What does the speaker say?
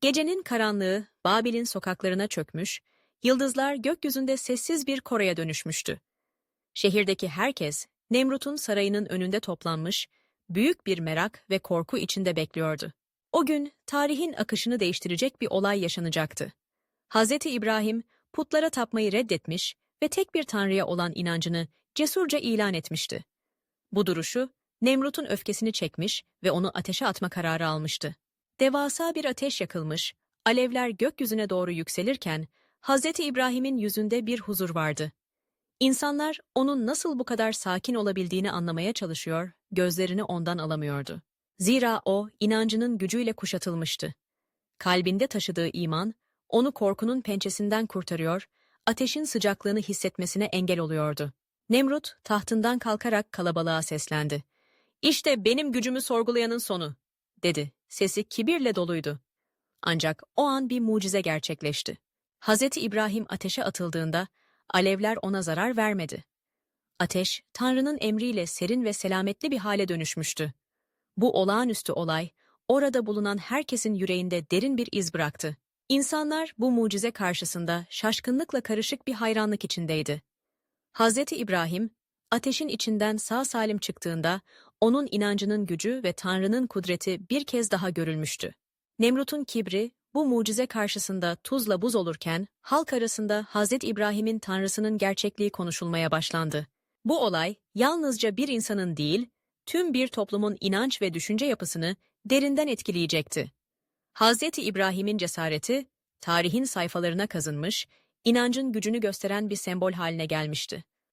Gecenin karanlığı Babil'in sokaklarına çökmüş, yıldızlar gökyüzünde sessiz bir koraya dönüşmüştü. Şehirdeki herkes Nemrut'un sarayının önünde toplanmış, büyük bir merak ve korku içinde bekliyordu. O gün tarihin akışını değiştirecek bir olay yaşanacaktı. Hz. İbrahim putlara tapmayı reddetmiş ve tek bir tanrıya olan inancını cesurca ilan etmişti. Bu duruşu Nemrut'un öfkesini çekmiş ve onu ateşe atma kararı almıştı. Devasa bir ateş yakılmış, alevler gökyüzüne doğru yükselirken Hz. İbrahim'in yüzünde bir huzur vardı. İnsanlar onun nasıl bu kadar sakin olabildiğini anlamaya çalışıyor, gözlerini ondan alamıyordu. Zira o inancının gücüyle kuşatılmıştı. Kalbinde taşıdığı iman, onu korkunun pençesinden kurtarıyor, ateşin sıcaklığını hissetmesine engel oluyordu. Nemrut tahtından kalkarak kalabalığa seslendi. İşte benim gücümü sorgulayanın sonu, dedi. Sesi kibirle doluydu. Ancak o an bir mucize gerçekleşti. Hz. İbrahim ateşe atıldığında alevler ona zarar vermedi. Ateş, Tanrı'nın emriyle serin ve selametli bir hale dönüşmüştü. Bu olağanüstü olay, orada bulunan herkesin yüreğinde derin bir iz bıraktı. İnsanlar bu mucize karşısında şaşkınlıkla karışık bir hayranlık içindeydi. Hz. İbrahim, ateşin içinden sağ salim çıktığında, onun inancının gücü ve Tanrı'nın kudreti bir kez daha görülmüştü. Nemrut'un kibri, bu mucize karşısında tuzla buz olurken, halk arasında Hz. İbrahim'in Tanrısının gerçekliği konuşulmaya başlandı. Bu olay, yalnızca bir insanın değil, tüm bir toplumun inanç ve düşünce yapısını derinden etkileyecekti. Hz. İbrahim'in cesareti, tarihin sayfalarına kazınmış, inancın gücünü gösteren bir sembol haline gelmişti.